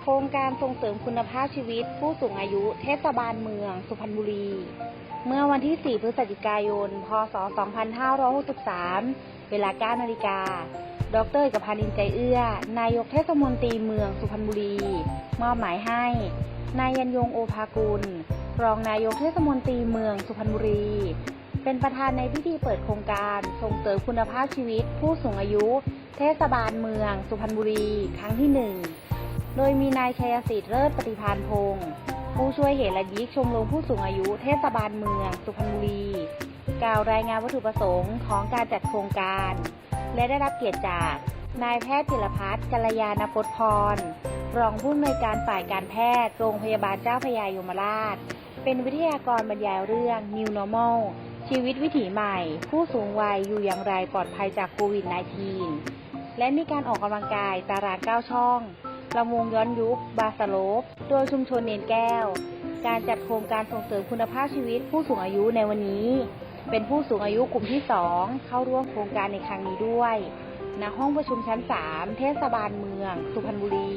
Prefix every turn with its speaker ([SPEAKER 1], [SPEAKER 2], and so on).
[SPEAKER 1] โครงการส่งเสริมคุณภาพชีวิต ผู้สูงอายุเทศบาลเมือง สุพรรณบุรี เมื่อวันที่ 4 พฤศจิกายน พศ 2563 เวลา 9 นาฬิกา ดรเอกพันธ์อินใจเอื้อ นายกเทศมนตรีเมืองสุพรรณบุรี มอบหมายให้ นายยันยงโอภากุล รองนายกเทศมนตรีเมืองสุพรรณบุรี เป็นประธานในพิธีเปิดโครงการส่งเสริมคุณภาพชีวิต ผู้สูงอายุ เทศบาลเมือง สุพรรณบุรี ครั้งที่หนึ่ง โดยมีนายชัยสิทธิ์เลิศปฏิพานพงศ์ผู้ช่วยเหตุและยิกชมรมผู้สูงอายุเทศบาลเมือง สุพรรณบุรี กล่าวรายงานวัตถุประสงค์ของการจัดโครงการ และได้รับเกียรติจากนายแพทย์จิรพัฒน์กัลยาณพจน์พร รองผู้อำนวยการฝ่ายการแพทย์ โรงพยาบาลเจ้าพยายมราช เป็นวิทยากรบรรยายเรื่อง New Normal ชีวิตวิถีใหม่ ผู้สูงวัยอยู่อย่างไรปลอดภัยจากโควิด -19 และมีการออกกำลังกายตาราง9ช่อง ลำวงย้อนยุค บาสโลปโดยชุมชนเนนแก้ว การจัดโครงการส่งเสริมคุณภาพชีวิตผู้สูงอายุในวันนี้ เป็นผู้สูงอายุกลุ่มที่ 2 เข้าร่วมโครงการในครั้งนี้ด้วยณห้องประชุมชั้น 3 เทศบาลเมือง สุพรรณบุรี